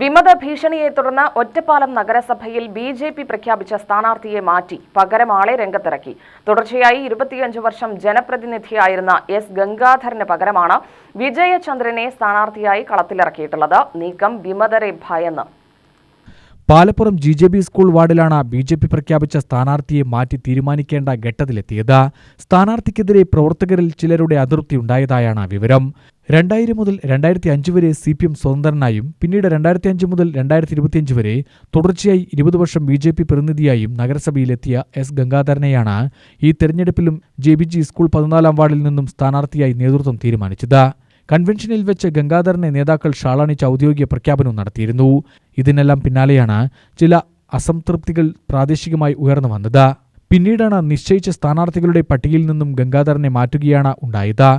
വിമത ഭീഷണിയെ തുടർന്ന് ഒറ്റപ്പാലം നഗരസഭയിൽ ബി ജെ പി പ്രഖ്യാപിച്ച സ്ഥാനാർത്ഥിയെ മാറ്റി. പകരം ആളെ രംഗത്തിറക്കി. തുടർച്ചയായി ഇരുപത്തിയഞ്ച് വർഷം ജനപ്രതിനിധിയായിരുന്ന എസ് ഗംഗാധരന് പകരമാണ് വിജയചന്ദ്രനെ സ്ഥാനാർത്ഥിയായി കളത്തിലിറക്കിയിട്ടുള്ളത്. നീക്കം വിമതരെ ഭയന്ന്. Palappuram G J B school വാർഡിലാണ് ബി ജെ പി പ്രഖ്യാപിച്ച സ്ഥാനാർത്ഥിയെ മാറ്റി തീരുമാനിക്കേണ്ട ഘട്ടത്തിലെത്തിയത്. സ്ഥാനാർത്ഥിക്കെതിരെ പ്രവർത്തകരിൽ ചിലരുടെ അതൃപ്തിയുണ്ടായതായാണ് വിവരം. രണ്ടായിരം മുതൽ രണ്ടായിരത്തി അഞ്ച് വരെ സി പി എം സ്വതന്ത്രനായും പിന്നീട് രണ്ടായിരത്തി അഞ്ച് മുതൽ രണ്ടായിരത്തി ഇരുപത്തിയഞ്ച് വരെ തുടർച്ചയായി ഇരുപത് വർഷം ബി ജെ പി പ്രതിനിധിയായും നഗരസഭയിലെത്തിയ എസ് ഗംഗാധരനെയാണ് ഈ തെരഞ്ഞെടുപ്പിലും ജെ ബി ജി സ്കൂൾ പതിനാലാം വാർഡിൽ നിന്നും സ്ഥാനാർത്ഥിയായി നേതൃത്വം തീരുമാനിച്ചത്. കൺവെൻഷനിൽ വെച്ച് ഗംഗാധരനെ നേതാക്കൾ ഷാളാണിച്ച് ഔദ്യോഗിക പ്രഖ്യാപനവും നടത്തിയിരുന്നു. ഇതിനെല്ലാം പിന്നാലെയാണ് ചില അസംതൃപ്തികൾ പ്രാദേശികമായി ഉയർന്നു വന്നത്. പിന്നീടാണ് നിശ്ചയിച്ച സ്ഥാനാർത്ഥികളുടെ പട്ടികയിൽ നിന്നും ഗംഗാധരനെ മാറ്റുകയാണ് ഉണ്ടായത്.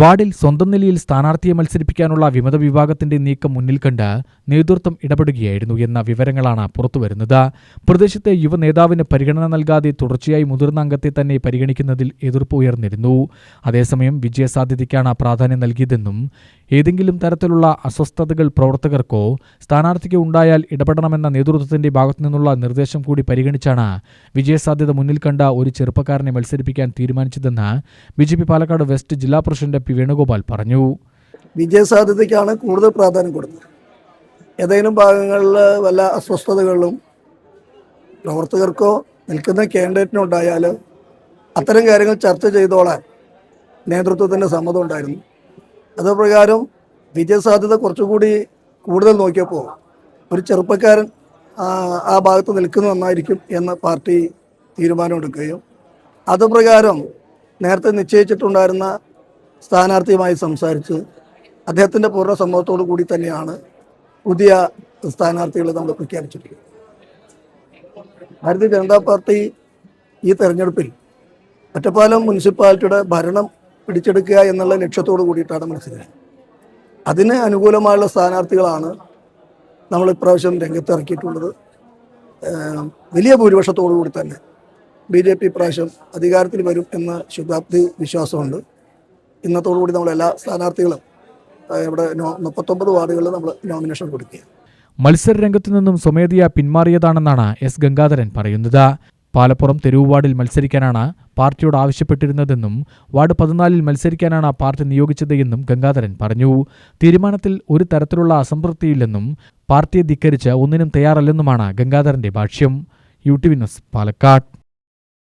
വാർഡിൽ സ്വന്തം നിലയിൽ സ്ഥാനാർത്ഥിയെ മത്സരിപ്പിക്കാനുള്ള വിമത വിഭാഗത്തിന്റെ നീക്കം മുന്നിൽ കണ്ട് നേതൃത്വം ഇടപെടുകയായിരുന്നു എന്ന വിവരങ്ങളാണ് പുറത്തുവരുന്നത്. പ്രദേശത്തെ യുവ നേതാവിന് പരിഗണന നൽകാതെ തുടർച്ചയായി മുതിർന്ന അംഗത്തെ തന്നെ പരിഗണിക്കുന്നതിൽ എതിർപ്പ് ഉയർന്നിരുന്നു. അതേസമയം വിജയസാധ്യതയ്ക്കാണ് പ്രാധാന്യം നൽകിയതെന്നും ഏതെങ്കിലും തരത്തിലുള്ള അസ്വസ്ഥതകൾ പ്രവർത്തകർക്കോ സ്ഥാനാർത്ഥിക്കോ ഉണ്ടായാൽ ഇടപെടണമെന്ന നേതൃത്വത്തിന്റെ ഭാഗത്തുനിന്നുള്ള നിർദ്ദേശം കൂടി പരിഗണിച്ചാണ് വിജയസാധ്യത മുന്നിൽ കണ്ട ഒരു ചെറുപ്പക്കാരനെ മത്സരിപ്പിക്കാൻ തീരുമാനിച്ചതെന്ന് ബി പാലക്കാട് വെസ്റ്റ് ജില്ലാ പ്രസിഡന്റ് പി വേണുഗോപാൽ പറഞ്ഞു. വിജയസാധ്യതയ്ക്കാണ് കൂടുതൽ പ്രാധാന്യം കൊടുത്തത്. ഏതെങ്കിലും ഭാഗങ്ങളിൽ വല്ല അസ്വസ്ഥതകളിലും പ്രവർത്തകർക്കോ നിൽക്കുന്ന കാൻഡിഡേറ്റിനോ ഉണ്ടായാൽ അത്തരം കാര്യങ്ങൾ ചർച്ച ചെയ്തോളാൻ നേതൃത്വത്തിന്റെ സമ്മതം ഉണ്ടായിരുന്നു. അതുപ്രകാരം വിജയസാധ്യത കുറച്ചുകൂടി കൂടുതൽ നോക്കിയപ്പോൾ ഒരു ചെറുപ്പക്കാരൻ ആ, ആ ഭാഗത്ത് നിൽക്കുന്ന നന്നായിരിക്കും എന്ന് പാർട്ടി തീരുമാനമെടുക്കുകയും അതുപ്രകാരം നേരത്തെ നിശ്ചയിച്ചിട്ടുണ്ടായിരുന്ന സ്ഥാനാർത്ഥിയുമായി സംസാരിച്ച് അദ്ദേഹത്തിന്റെ പൂർണ സമ്മതത്തോടു കൂടി തന്നെയാണ് പുതിയ സ്ഥാനാർത്ഥികളെ നമ്മൾ പ്രഖ്യാപിച്ചിട്ടുള്ളത് ഭാരതീയ ജനതാ പാർട്ടി ഈ തെരഞ്ഞെടുപ്പിൽ ഒറ്റപ്പാലം മുനിസിപ്പാലിറ്റിയുടെ ഭരണം പിടിച്ചെടുക്കുക എന്നുള്ള ലക്ഷ്യത്തോടു കൂടിയിട്ടാണ് മനസ്സിലായത് അതിന് അനുകൂലമായുള്ള സ്ഥാനാർത്ഥികളാണ് നമ്മൾ ഇപ്രാവശ്യം രംഗത്തിറക്കിയിട്ടുള്ളത്. വലിയ ഭൂരിപക്ഷത്തോടു കൂടി തന്നെ ബി ജെ പി ഇപ്രാവശ്യം അധികാരത്തിൽ വരും എന്ന ശുഭാപ്തി വിശ്വാസമുണ്ട്. ഇന്നത്തോടു കൂടി നമ്മൾ എല്ലാ സ്ഥാനാർത്ഥികളും ഇവിടെ മുപ്പത്തൊമ്പത് വാർഡുകളിൽ നമ്മൾ നോമിനേഷൻ കൊടുക്കുക. മത്സര രംഗത്തു നിന്നും സ്വമേധയാ പിന്മാറിയതാണെന്നാണ് എസ് ഗംഗാധരൻ പറയുന്നത്. പാലപ്പുറം തെരുവ് വാർഡിൽ മത്സരിക്കാനാണ് പാർട്ടിയോട് ആവശ്യപ്പെട്ടിരുന്നതെന്നും വാർഡ് പതിനാലിൽ മത്സരിക്കാനാണ് പാർട്ടി നിയോഗിച്ചത് എന്നും ഗംഗാധരൻ പറഞ്ഞു. തീരുമാനത്തിൽ ഒരു തരത്തിലുള്ള അസംതൃപ്തിയില്ലെന്നും പാർട്ടിയെ ധിക്കരിച്ച് ഒന്നിനും തയ്യാറല്ലെന്നുമാണ് ഗംഗാധരന്റെ ഭാഷ്യം. യു ടി വിനസ് പാലക്കാട്.